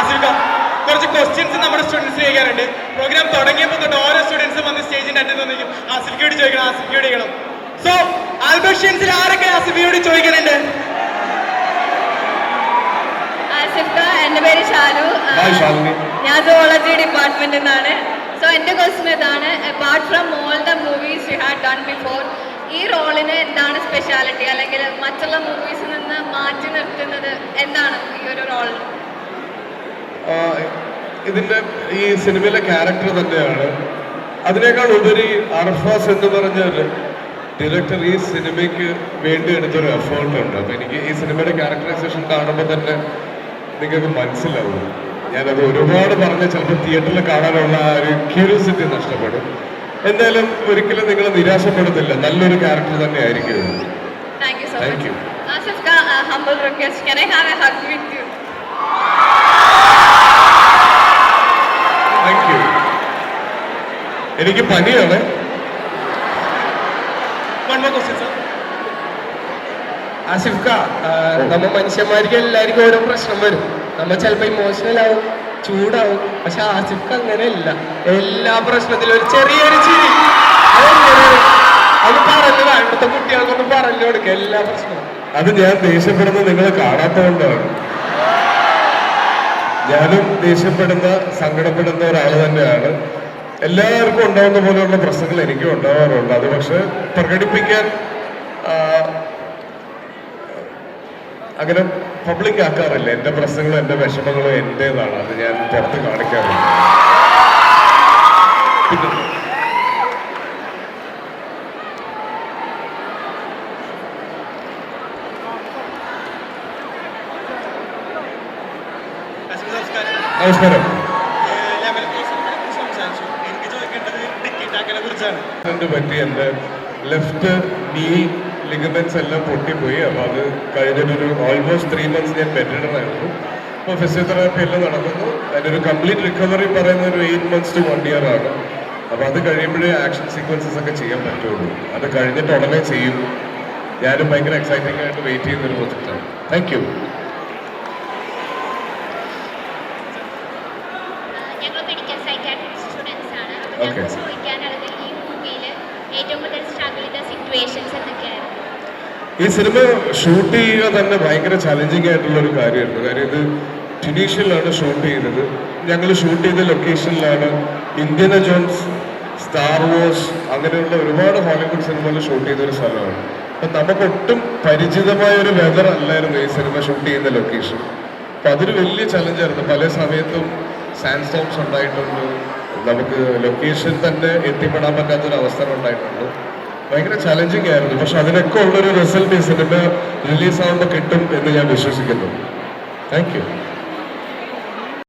ആസിഫ കുറച്ച് ക്വസ്റ്റ്യൻസ് നമ്മുടെ സ്റ്റുഡൻസ് ചോദിക്കാറുണ്ട്. പ്രോഗ്രാം തുടങ്ങിയപ്പോൾ തൊട്ട് ഓരോ സ്റ്റുഡൻസും വന്ന് സ്റ്റേജിന്റെ അറ്റത്ത് നിന്നിരിക്കും ആസിഫിയോട് ചോദിക്കണം ആസിഫിയോട് ചെയ്യണം. സോ ആൽബഷ്യൻസിൽ ആരൊക്കെ ആസിഫിയോട് ചോദിക്കുന്നുണ്ട്? എന്റെ എന്റെ പേര് ഷാലു. ഞാൻ സുവോളജി ഡിപ്പാർട്ട്മെന്റിൽ നിന്നാണ്. സോ എന്റെ ക്വസ്റ്റ്യൻ ഇതാണ് apart from all the movies you had done before ഈ റോളിന് എന്താണ് സ്പെഷ്യാലിറ്റി അല്ലെങ്കിൽ മറ്റുള്ള മൂവീസിൽ നിന്ന് മാറ്റി നിർത്തുന്നത്? എന്താണ് ഈ ഒരു റോൾ ആ, ഇതിന്റെ ഈ സിനിമയിലെ ക്യാരക്ടർ തന്നെയാണ്. അതിനേക്കാൾ ഉപരി അർഫാസ് എന്ന് പറഞ്ഞ ഡയറക്ടർ ഈ സിനിമയ്ക്ക് വേണ്ടി എടുത്തൊരു എഫേർട്ട് ഉണ്ട്. അപ്പൊ എനിക്ക് ഈ സിനിമയുടെ ക്യാരക്ടറൈസേഷൻ കാണുമ്പോൾ തന്നെ നിങ്ങൾക്ക് മനസ്സിലാവും. ഞാനത് ഒരുപാട് പറഞ്ഞ് ചിലപ്പോൾ തിയേറ്ററിൽ കാണാനുള്ള ആ ഒരു ക്യൂരിയോസിറ്റി നഷ്ടപ്പെടും. എന്തായാലും ഒരിക്കലും നിങ്ങൾ നിരാശപ്പെടുത്തില്ല നല്ലൊരു ക്യാരക്ടർ തന്നെ ആയിരിക്കും. Thank you humble request can I have a hug with you എനിക്ക് പനിയാണ്. ആസിഫ്ക നമ്മ മനുഷ്യന്മാർക്ക് എല്ലാവർക്കും ഓരോ പ്രശ്നം വരും. നമ്മ ചിലപ്പോ ഇമോഷണൽ ആവും ചൂടാവും. പക്ഷെ ആസിഫ്ക അങ്ങനെയല്ല. എല്ലാ പ്രശ്നത്തിലും ഒരു ചെറിയൊരു ചിരി? അത് പറഞ്ഞു അടുത്ത കുട്ടികൾക്കൊന്നും പറഞ്ഞു കൊടുക്കുക എല്ലാ പ്രശ്നവും. അത് ഞാൻ ദേഷ്യപ്പെടുന്നത് നിങ്ങൾ കാണാത്തതുകൊണ്ടാണ്. ഞാനും ദേഷ്യപ്പെടുന്ന സങ്കടപ്പെടുന്ന ഒരാൾ തന്നെയാണ്. എല്ലാവർക്കും ഉണ്ടാവുന്ന പോലെയുള്ള പ്രശ്നങ്ങൾ എനിക്കും ഉണ്ടാവാറുണ്ട് അത് പക്ഷെ പ്രകടിപ്പിക്കാൻ അങ്ങനെ പബ്ലിക് ആക്കാറില്ല. എന്റെ പ്രശ്നങ്ങളും എന്റെ വിഷമങ്ങളും എന്റേതാണ്. അത് ഞാൻ പുറത്ത് കാണിക്കാറില്ല. നമസ്കാരം. കുറിച്ചാണ് ആക്സിഡന്റ് പറ്റി? എന്റെ ലെഫ്റ്റ് നീ ലിഗമെന്റ്സ് എല്ലാം പൊട്ടിപ്പോയി. അപ്പോൾ അത് കഴിഞ്ഞൊരു ഓൾമോസ്റ്റ് ത്രീ മന്ത്സ് ഞാൻ ബെറ്റഡായിരുന്നു അപ്പോൾ ഫിസിയോതെറാപ്പി എല്ലാം നടക്കുന്നു. അതിന്റെ ഒരു കംപ്ലീറ്റ് റിക്കവറി പറയുന്ന ഒരു eight months to one year ആണ്. അപ്പോൾ അത് കഴിയുമ്പോഴേ ആക്ഷൻ സീക്വൻസസ് ഒക്കെ ചെയ്യാൻ പറ്റുള്ളൂ. അത് കഴിഞ്ഞിട്ട് ഉടനെ ചെയ്യും. ഞാനും ഭയങ്കര എക്സൈറ്റിംഗ് ആയിട്ട് വെയിറ്റ് ചെയ്യുന്ന ഒരു പ്രൊജക്റ്റാണ് താങ്ക് യു ആണ്. Okay. ഈ സിനിമ ഷൂട്ട് ചെയ്യുക തന്നെ ഭയങ്കര ചലഞ്ചിങ് ആയിട്ടുള്ള ഒരു കാര്യമായിരുന്നു. കാര്യം ഇത് ട്യുണീഷ്യയിലാണ് ഷൂട്ട് ചെയ്തത്. ഞങ്ങൾ ഷൂട്ട് ചെയ്ത ലൊക്കേഷനിലാണ് ഇന്ത്യന ജോൺസ് സ്റ്റാർ വാർസ് അങ്ങനെയുള്ള ഒരുപാട് ഹോളിവുഡ് സിനിമകൾ ഷൂട്ട് ചെയ്ത ഒരു സ്ഥലമാണ്. അപ്പം നമുക്ക് ഒട്ടും പരിചിതമായ ഒരു വെതർ അല്ലായിരുന്നു ഈ സിനിമ ഷൂട്ട് ചെയ്യുന്ന ലൊക്കേഷൻ അപ്പം അതൊരു വലിയ ചലഞ്ചായിരുന്നു പല സമയത്തും സാൻഡ് സ്റ്റോംസ് ഉണ്ടായിട്ടുണ്ട്. നമുക്ക് ലൊക്കേഷൻ തന്നെ എത്തിപ്പെടാൻ പറ്റാത്തൊരു അവസരം ഉണ്ടായിട്ടുണ്ട്. ഭയങ്കര ചലഞ്ചിങ് ആയിരുന്നു. പക്ഷെ അതിനൊക്കെ ഉള്ളൊരു റിസൾട്ട് ഈ സിനിമ റിലീസ് ആവുമ്പോൾ കിട്ടും എന്ന് ഞാൻ വിശ്വസിക്കുന്നു. Thank you